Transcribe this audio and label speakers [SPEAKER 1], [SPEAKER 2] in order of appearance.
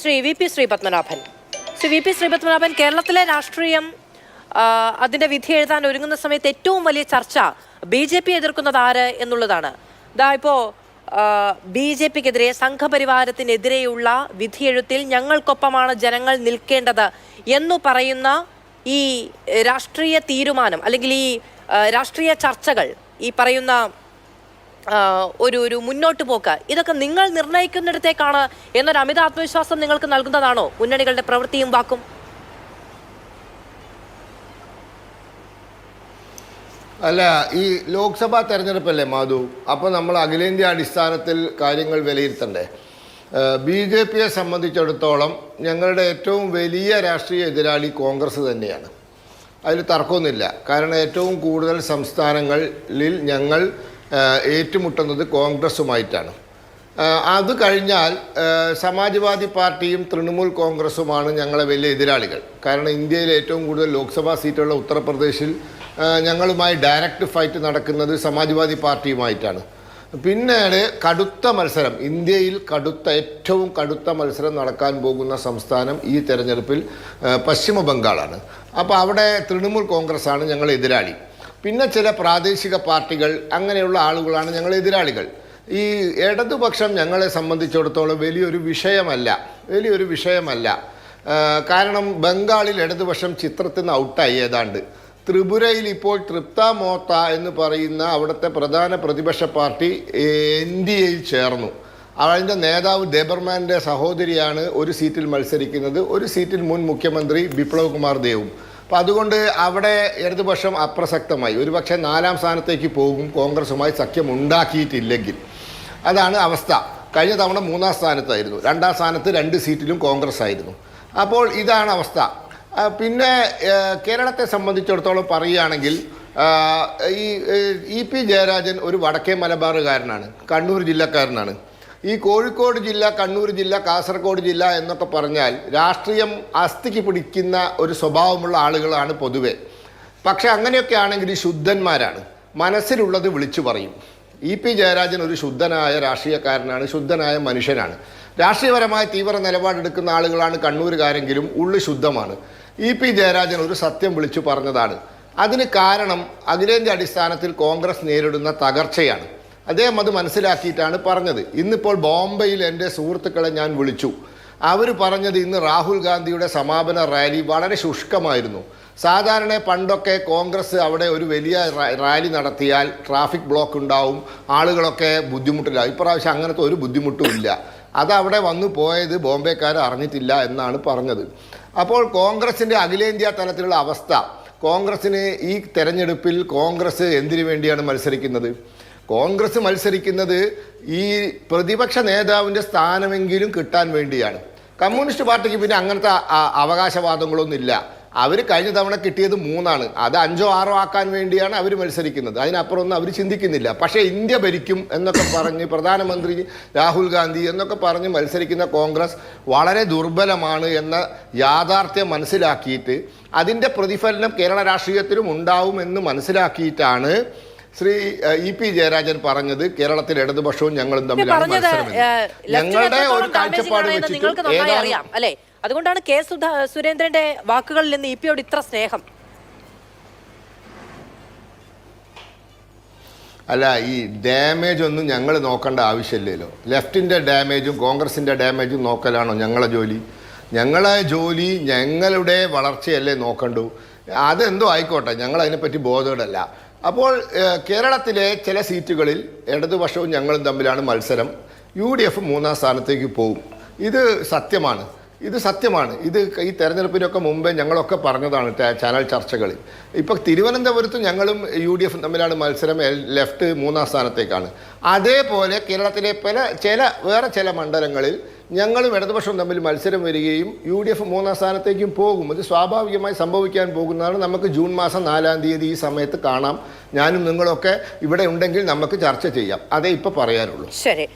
[SPEAKER 1] Shri V P Sreepadmanabhan. Shri V P Sreepadmanabhan കേരളത്തിലെ രാഷ്ട്രീയം അതിന്റെ വിധി എഴുതാൻ ഒരുങ്ങുന്ന സമയത്ത് ഏറ്റവും വലിയ ചർച്ച ബി ജെ പി എതിർക്കുന്നത് ആര് എന്നുള്ളതാണ്. ഇതാ ഇപ്പോ ബി ജെ പിക്കെതിരെ സംഘപരിവാരത്തിനെതിരെയുള്ള വിധിയെഴുത്തിൽ ഞങ്ങൾക്കൊപ്പമാണ് ജനങ്ങൾ നിൽക്കേണ്ടത് എന്നു പറയുന്ന ഈ രാഷ്ട്രീയ തീരുമാനം അല്ലെങ്കിൽ ഈ രാഷ്ട്രീയ ചർച്ചകൾ ഈ പറയുന്ന ഒരു ഒരു മുന്നോട്ട് പോക്ക്. ഇതൊക്കെ നിങ്ങൾ നിർണയിക്കുന്നിടത്തേക്കാണ് എന്നൊരു അമിത ആത്മവിശ്വാസം നിങ്ങൾക്ക് നൽകുന്നതാണോ? മുന്നണികളുടെ പ്രവൃത്തിയും വാക്കും?
[SPEAKER 2] അല്ല ഈ ലോക്സഭാ തെരഞ്ഞെടുപ്പല്ലേ മാധു? അപ്പോൾ നമ്മൾ അഖിലേന്ത്യാ അടിസ്ഥാനത്തിൽ കാര്യങ്ങൾ വിലയിരുത്തണ്ടേ? ബി ജെ പിയെ സംബന്ധിച്ചിടത്തോളം ഞങ്ങളുടെ ഏറ്റവും വലിയ രാഷ്ട്രീയ എതിരാളി കോൺഗ്രസ് തന്നെയാണ്. അതിൽ തർക്കമൊന്നുമില്ല. കാരണം ഏറ്റവും കൂടുതൽ സംസ്ഥാനങ്ങളിൽ ഞങ്ങൾ ഏറ്റുമുട്ടുന്നത് കോൺഗ്രസ്സുമായിട്ടാണ് അത് കഴിഞ്ഞാൽ സമാജ്വാദി പാർട്ടിയും തൃണമൂൽ കോൺഗ്രസ്സുമാണ് ഞങ്ങളെ വലിയ എതിരാളികൾ. കാരണം ഇന്ത്യയിൽ ഏറ്റവും കൂടുതൽ ലോക്സഭാ സീറ്റുള്ള ഉത്തർപ്രദേശിൽ ഞങ്ങളുമായി ഡയറക്റ്റ് ഫൈറ്റ് നടക്കുന്നത് സമാജ്വാദി പാർട്ടിയുമായിട്ടാണ്. പിന്നീട് കടുത്ത മത്സരം ഇന്ത്യയിൽ കടുത്ത ഏറ്റവും കടുത്ത മത്സരം നടക്കാൻ പോകുന്ന സംസ്ഥാനം ഈ തെരഞ്ഞെടുപ്പിൽ പശ്ചിമ ബംഗാളാണ് അപ്പോൾ അവിടെ തൃണമൂൽ കോൺഗ്രസ്സാണ് ഞങ്ങൾ എതിരാളി. പിന്നെ ചില പ്രാദേശിക പാർട്ടികൾ അങ്ങനെയുള്ള ആളുകളാണ് ഞങ്ങൾ എതിരാളികൾ. ഈ ഇടതുപക്ഷം ഞങ്ങളെ സംബന്ധിച്ചിടത്തോളം വലിയൊരു വിഷയമല്ല വലിയൊരു വിഷയമല്ല. കാരണം ബംഗാളിൽ ഇടതുപക്ഷം ചിത്രത്തിൽ നിന്ന് ഔട്ടായി ഏതാണ്ട്. ത്രിപുരയിൽ ഇപ്പോൾ തൃപ്ത മോത്ത എന്ന് പറയുന്ന അവിടുത്തെ പ്രധാന പ്രതിപക്ഷ പാർട്ടി എൻ ഡി എയിൽ ചേർന്നു. അതിന്റെ നേതാവ് ദേബർമാന്റെ സഹോദരിയാണ് ഒരു സീറ്റിൽ മത്സരിക്കുന്നത്. ഒരു സീറ്റിൽ മുൻ മുഖ്യമന്ത്രി ബിപ്ലവ് കുമാർ ദേവും. അപ്പോൾ അതുകൊണ്ട് അവിടെ ഇടതുപക്ഷം അപ്രസക്തമായി. ഒരുപക്ഷെ നാലാം സ്ഥാനത്തേക്ക് പോകും കോൺഗ്രസുമായി സഖ്യം ഉണ്ടാക്കിയിട്ടില്ലെങ്കിൽ അതാണ് അവസ്ഥ. കഴിഞ്ഞ തവണ മൂന്നാം സ്ഥാനത്തായിരുന്നു. രണ്ടാം സ്ഥാനത്ത് രണ്ട് സീറ്റിലും കോൺഗ്രസ് ആയിരുന്നു അപ്പോൾ ഇതാണ് അവസ്ഥ. പിന്നെ കേരളത്തെ സംബന്ധിച്ചിടത്തോളം പറയുകയാണെങ്കിൽ ഈ ഇ പി ജയരാജൻ ഒരു വടക്കേ മലബാറുകാരനാണ്. കണ്ണൂർ ജില്ലക്കാരനാണ്. ഈ കോഴിക്കോട് ജില്ല കണ്ണൂർ ജില്ല കാസർഗോഡ് ജില്ല എന്നൊക്കെ പറഞ്ഞാൽ രാഷ്ട്രീയം അസ്ഥിക്ക് പിടിക്കുന്ന ഒരു സ്വഭാവമുള്ള ആളുകളാണ് പൊതുവെ. പക്ഷെ അങ്ങനെയൊക്കെ ആണെങ്കിൽ ശുദ്ധന്മാരാണ്. മനസ്സിലുള്ളത് വിളിച്ചു പറയും. ഇ പി ജയരാജൻ ഒരു ശുദ്ധനായ രാഷ്ട്രീയക്കാരനാണ് ശുദ്ധനായ മനുഷ്യനാണ്. രാഷ്ട്രീയപരമായ തീവ്ര നിലപാടെടുക്കുന്ന ആളുകളാണ് കണ്ണൂരുകാരെങ്കിലും ഉള്ളു ശുദ്ധമാണ്. ഇ പി ജയരാജൻ ഒരു സത്യം വിളിച്ചു പറഞ്ഞതാണ്. അതിന് കാരണം അഖിലേന്ത്യാ അടിസ്ഥാനത്തിൽ കോൺഗ്രസ് നേരിടുന്ന തകർച്ചയാണ്. അദ്ദേഹം അത് മനസ്സിലാക്കിയിട്ടാണ് പറഞ്ഞത്. ഇന്നിപ്പോൾ ബോംബെയിൽ എന്റെ സുഹൃത്തുക്കളെ ഞാൻ വിളിച്ചു. അവർ പറഞ്ഞത് ഇന്ന് രാഹുൽ ഗാന്ധിയുടെ സമാപന റാലി വളരെ ശുഷ്കമായിരുന്നു. സാധാരണ പണ്ടൊക്കെ കോൺഗ്രസ് അവിടെ ഒരു വലിയ റാലി നടത്തിയാൽ ട്രാഫിക് ബ്ലോക്ക് ഉണ്ടാവും ആളുകളൊക്കെ ബുദ്ധിമുട്ടില്ല ഇപ്രാവശ്യം അങ്ങനത്തെ ഒരു ബുദ്ധിമുട്ടും ഇല്ല. അത് അവിടെ വന്നു പോയത് ബോംബെക്കാർ അറിഞ്ഞിട്ടില്ല എന്നാണ് പറഞ്ഞത്. അപ്പോൾ കോൺഗ്രസിന്റെ അഖിലേന്ത്യാ തലത്തിലുള്ള അവസ്ഥ. കോൺഗ്രസ്സിന് ഈ തെരഞ്ഞെടുപ്പിൽ കോൺഗ്രസ് എന്തിനു വേണ്ടിയാണ് മത്സരിക്കുന്നത്? കോൺഗ്രസ് മത്സരിക്കുന്നത് ഈ പ്രതിപക്ഷ നേതാവിന്റെ സ്ഥാനമെങ്കിലും കിട്ടാൻ വേണ്ടിയാണ്. കമ്മ്യൂണിസ്റ്റ് പാർട്ടിക്ക് പിന്നെ അങ്ങനത്തെ അ- അ- അവകാശവാദങ്ങളൊന്നും ഇല്ല അവർ കഴിഞ്ഞ തവണ കിട്ടിയത് മൂന്നാണ്. അത് അഞ്ചോ ആറോ ആക്കാൻ വേണ്ടിയാണ് അവർ മത്സരിക്കുന്നത്. അതിനപ്പുറം ഒന്നും അവർ ചിന്തിക്കുന്നില്ല. പക്ഷേ ഇന്ത്യ ഭരിക്കും എന്നൊക്കെ പറഞ്ഞ് പ്രധാനമന്ത്രി രാഹുൽ ഗാന്ധി എന്നൊക്കെ പറഞ്ഞ് മത്സരിക്കുന്ന കോൺഗ്രസ് വളരെ ദുർബലമാണ് എന്ന യാഥാർത്ഥ്യം മനസ്സിലാക്കിയിട്ട് അതിന്റെ പ്രതിഫലനം കേരള രാഷ്ട്രീയത്തിലും ഉണ്ടാവുമെന്ന് മനസ്സിലാക്കിയിട്ടാണ് ശ്രീ ഇ പി ജയരാജൻ പറഞ്ഞത് കേരളത്തിൽ ഇടതുപക്ഷവും ഞങ്ങളും തമ്മിലാണ് ഞങ്ങളുടെ ഒരു കാഴ്ചപ്പാട് വെച്ചിട്ട്
[SPEAKER 1] അല്ലെ? അതുകൊണ്ടാണ് കെ സുരേന്ദ്രന്റെ വാക്കുകളിൽ നിന്ന് ഇ പിയോട് ഇത്ര സ്നേഹം.
[SPEAKER 2] അല്ല ഈ ഡാമേജ് ഒന്നും ഞങ്ങൾ നോക്കേണ്ട ആവശ്യമില്ലല്ലോ. ലെഫ്റ്റിന്റെ ഡാമേജും കോൺഗ്രസിന്റെ ഡാമേജും നോക്കലാണോ ഞങ്ങളെ ജോലി? ഞങ്ങളെ ജോലി ഞങ്ങളുടെ വളർച്ചയല്ലേ നോക്കണ്ടു. അതെന്തോ ആയിക്കോട്ടെ ഞങ്ങൾ അതിനെപ്പറ്റി ബോധവടല്ല അപ്പോൾ കേരളത്തിലെ ചില സീറ്റുകളിൽ ഇടതുപക്ഷവും ഞങ്ങളും തമ്മിലാണ് മത്സരം. യു ഡി എഫ് മൂന്നാം സ്ഥാനത്തേക്ക് പോകും ഇത് സത്യമാണ്. ഇത് സത്യമാണ്. ഇത് ഈ തെരഞ്ഞെടുപ്പിനൊക്കെ മുമ്പേ ഞങ്ങളൊക്കെ പറഞ്ഞതാണ് ചാനൽ ചർച്ചകളിൽ. ഇപ്പം തിരുവനന്തപുരത്ത് ഞങ്ങളും യു ഡി എഫും തമ്മിലാണ് മത്സരം. ലെഫ്റ്റ് മൂന്നാം സ്ഥാനത്തേക്കാണ്. അതേപോലെ കേരളത്തിലെ പല ചില വേറെ ചില മണ്ഡലങ്ങളിൽ ഞങ്ങളും ഇടതുപക്ഷവും തമ്മിൽ മത്സരം വരികയും യു ഡി എഫ് മൂന്നാം സ്ഥാനത്തേക്കും പോകും. അത് സ്വാഭാവികമായി സംഭവിക്കാൻ പോകുന്നതാണ്. നമുക്ക് ജൂൺ മാസം നാലാം തീയതി ഈ സമയത്ത് കാണാം. ഞാനും നിങ്ങളൊക്കെ ഇവിടെ ഉണ്ടെങ്കിൽ നമുക്ക് ചർച്ച ചെയ്യാം. അതേ ഇപ്പോൾ പറയാനുള്ളൂ.
[SPEAKER 1] ശരി.